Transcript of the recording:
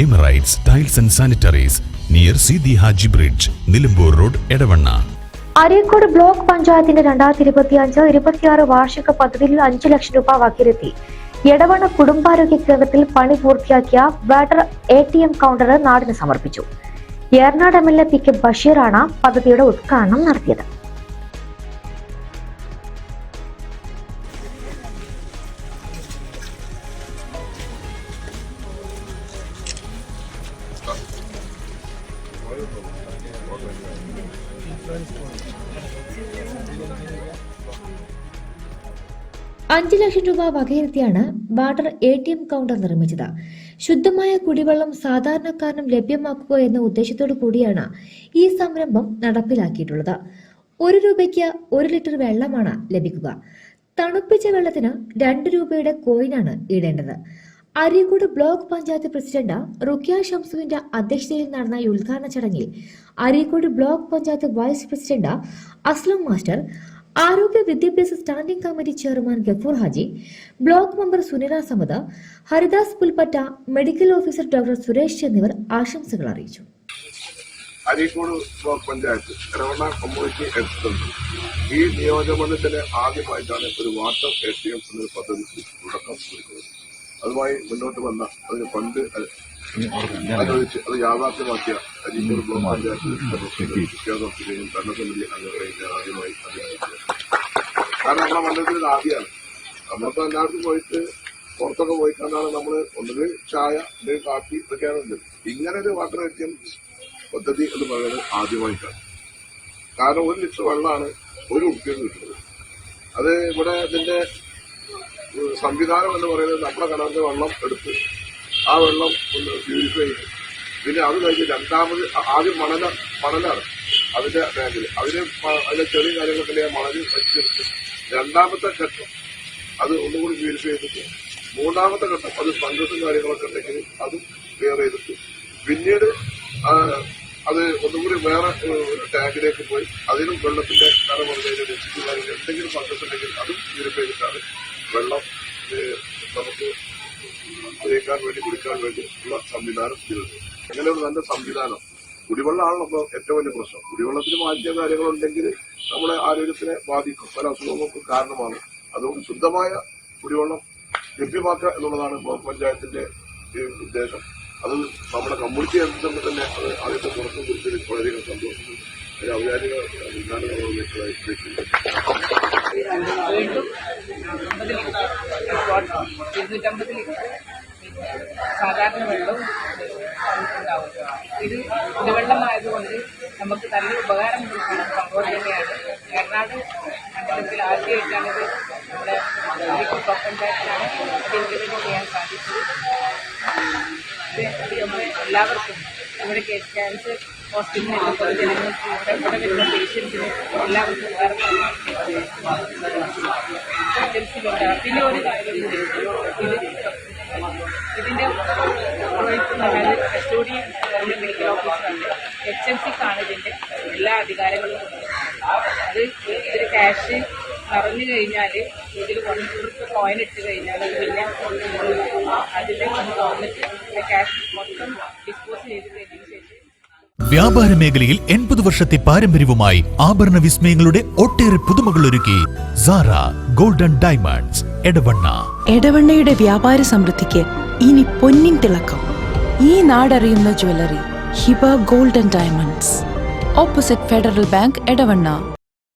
Emirates tiles and sanitaries near Sidi Haji bridge Nilambur road Edavanna Areekode block പഞ്ചായത്തിന്റെ രണ്ടായിരത്തി ഇരുപത്തി അഞ്ച് ഇരുപത്തിയാറ് വാർഷിക പദ്ധതിയിൽ അഞ്ചു ലക്ഷം രൂപ വകയിരുത്തി. എടവണ്ണ കുടുംബാരോഗ്യ കേന്ദ്രത്തിൽ പണി പൂർത്തിയാക്കിയ water A T M counter നാടിന് സമർപ്പിച്ചു. Eranad M L A P K ബഷീറാണ് പദ്ധതിയുടെ ഉദ്ഘാടനം നടത്തിയത്. അഞ്ച് ലക്ഷം രൂപ വകയിരുത്തിയാണ് water A T M counter നിർമ്മിച്ചത്. ശുദ്ധമായ കുടിവെള്ളം സാധാരണക്കാരനും ലഭ്യമാക്കുക എന്ന ഉദ്ദേശത്തോടു കൂടിയാണ് ഈ സംരംഭം നടപ്പിലാക്കിയിട്ടുള്ളത്. ഒരു രൂപയ്ക്ക് ഒരു ലിറ്റർ വെള്ളമാണ് ലഭിക്കുക. തണുപ്പിച്ച വെള്ളത്തിന് രണ്ട് രൂപയുടെ കോയിനാണ് ഇടേണ്ടത്. അരീക്കോട് ബ്ലോക്ക് പഞ്ചായത്ത് പ്രസിഡന്റ് റുക്കിയ ഷംസുവിന്റെ അധ്യക്ഷതയിൽ നടന്ന ഈ ഉദ്ഘാടന ചടങ്ങിൽ Areekode block panchayat vice president Aslam master ആരോഗ്യ വിദ്യാഭ്യാസ standing committee chairman Gafoor Haji block member Sunila Samad Haridas Pulpatta medical officer doctor Suresh എന്നിവർ ആശംസകൾ അറിയിച്ചു. അരീക്കോട് ബ്ലോക്ക് പഞ്ചായത്ത് രവണ കമ്മ്യൂണിറ്റി എടുത്തിട്ടുണ്ട് ഈ നിയോജകമണ്ഡലത്തിലെ ആദ്യമായിട്ടാണ് ഒരു വാട്ടർ എ ടി എം എന്നൊരു പദ്ധതിക്ക് തുടക്കം കുറിക്കുന്നത്. അതുമായി മുന്നോട്ട് വന്ന അതിന് ഫണ്ട് അനുവദിച്ച് അത് യാഥാർത്ഥ്യമാക്കിയ അരീക്കോട് ബ്ലോക്ക് പഞ്ചായത്ത് ഭരണസമിതി അംഗങ്ങളെയും ഞാൻ ആദ്യമായി കാരണം നമ്മുടെ മണ്ഡലത്തിൽ ആദ്യമാണ്. നമ്മളിപ്പോ എല്ലാവർക്കും പോയിട്ട് പുറത്തൊക്കെ പോയി കണ്ടാണ് നമ്മൾ ഒന്നുകിൽ ചായ അല്ലെങ്കിൽ കാപ്പി ഇതൊക്കെയാണ് ഉണ്ട് ഇങ്ങനെ ഒരു വാട്ടർ എം പദ്ധതി എന്ന് പറയുന്നത് ആദ്യമായിട്ടാണ്. കാരണം ഒരു ലിറ്റർ വെള്ളമാണ് ഒരു ഉറുപ്പിന് കിട്ടുന്നത്. അത് ഇവിടെ ഇതിന്റെ ഏഹ്, സംവിധാനം എന്ന് പറയുന്നത് നമ്മുടെ കിണറിന്റെ വെള്ളം എടുത്ത് ആ വെള്ളം ഒന്ന് പ്യൂരിഫൈ ചെയ്ത്. പിന്നെ അത് കഴിഞ്ഞ് രണ്ടാമത് ആദ്യം മണല മണലാണ് അതിന്റെ ബാങ്കിൽ അതിന് അതിന്റെ ചെറിയ കാര്യങ്ങളൊക്കെ മണൽ വെച്ചെടുത്ത് രണ്ടാമത്തെ ഘട്ടം അത് ഒന്നുകൂടി പ്യൂരിഫൈ ചെയ്തിട്ട് മൂന്നാമത്തെ ഘട്ടം അത് ഫംഗസും കാര്യങ്ങളൊക്കെ ഉണ്ടെങ്കിൽ അതും ക്ലിയർ ചെയ്തിട്ട് പിന്നീട് അത് ഒന്നുകൂടി വേറെ ടാങ്കിലേക്ക് പോയി അതിനും വെള്ളത്തിന്റെ കര പറഞ്ഞു കഴിഞ്ഞാൽ എന്തെങ്കിലും ഫംഗസ് അതും പ്യൂരിഫൈ ചെയ്തിട്ടാണ് വെള്ളം നമുക്ക് ഉപയോഗിക്കാൻ വേണ്ടി കുടിക്കാൻ വേണ്ടി ഉള്ള സംവിധാനം ചെയ്തത് അങ്ങനെയുള്ള നല്ല സംവിധാനം. കുടിവെള്ളമാണല്ലോ ഏറ്റവും വലിയ പ്രശ്നം. കുടിവെള്ളത്തിന് മാറ്റിയ കാര്യങ്ങളുണ്ടെങ്കിൽ നമ്മുടെ ആരോഗ്യത്തിനെ ബാധിക്കും. പല അസുഖങ്ങൾക്കും കാരണമാണ്. അതുകൊണ്ട് ശുദ്ധമായ കുടിവെള്ളം ലഭ്യമാക്കുക എന്നുള്ളതാണ് പഞ്ചായത്തിന്റെ ഉദ്ദേശം. അത് നമ്മുടെ കമ്മ്യൂണിറ്റി അനുസരിച്ച് തന്നെ അത് ആദ്യത്തെ പുറത്തു കുറിച്ച് വളരെയധികം സന്തോഷം ഒരു ഔപചാരിക ഉദ്ഘാടനം വീണ്ടും അമ്പത് ലിറ്റർ ഇരുന്നൂറ്റമ്പത് ലിറ്റർ സാധാരണ വെള്ളവും ഉണ്ടാവും ഇത് കുടിവെള്ളമായതുകൊണ്ട് നമുക്ക് നല്ല ഉപകാരം കൊടുക്കുന്ന സംഭവം തന്നെയാണ് എറണാട് മണ്ഡലത്തിൽ ആദ്യമായിട്ടാണ് ഇത് നമ്മുടെ ബ്ലോക്ക് പഞ്ചായത്തിലാണ് ഇത് ഇംപ്ലിമെന്റ് ചെയ്യാൻ സാധിച്ചത് ഇത് എല്ലാവർക്കും ഇവിടെ ക്യാൻസർ ഹോസ്പിറ്റലിലെ ജനങ്ങൾക്ക് ഇവിടെ ഇവിടെ വരുന്ന പേഷ്യൻസിന് എല്ലാവർക്കും ഏജൻസികളുണ്ട് പിന്നെ ഒരു കാര്യം കൂടി ഇത് ഇതിന്റെ പുരോഹിക്കുന്നത് കസ്റ്റോഡിയൻ ഗവൺമെന്റ് മെഡിക്കൽ ഓഫീസറാണ് എച്ച് എം സിക്കാണ് ഇതിന്റെ എല്ലാ അധികാരങ്ങളും അത് ഒരു ക്യാഷ് നിറഞ്ഞു കഴിഞ്ഞാൽ ഇതിൽ വൺ കുറച്ച് കോയിൻ ഇട്ട് കഴിഞ്ഞാൽ പിന്നെ അതിന്റെ തുറന്നിട്ട് ക്യാഷ് മൊത്തം ഡിസ്പോസ് ചെയ്ത് കഴിഞ്ഞതിന് ശേഷം വ്യാപാര മേഖലയിൽ എൺപത് വർഷത്തെ പാരമ്പര്യവുമായി ആഭരണ വിസ്മയങ്ങളുടെ ഒട്ടേറെ പുതുമകൾ ഒരുക്കി സാറ ഗോൾഡൻ ഡയമണ്ട്സ് എടവണ്ണ. എടവണ്ണയുടെ വ്യാപാര സമൃദ്ധിക്ക് ഇനി പൊന്നിൻ തിളക്കം. ഈ നാടറിയുന്ന jewellery Hiba golden diamonds. Opposite federal bank Edavanna.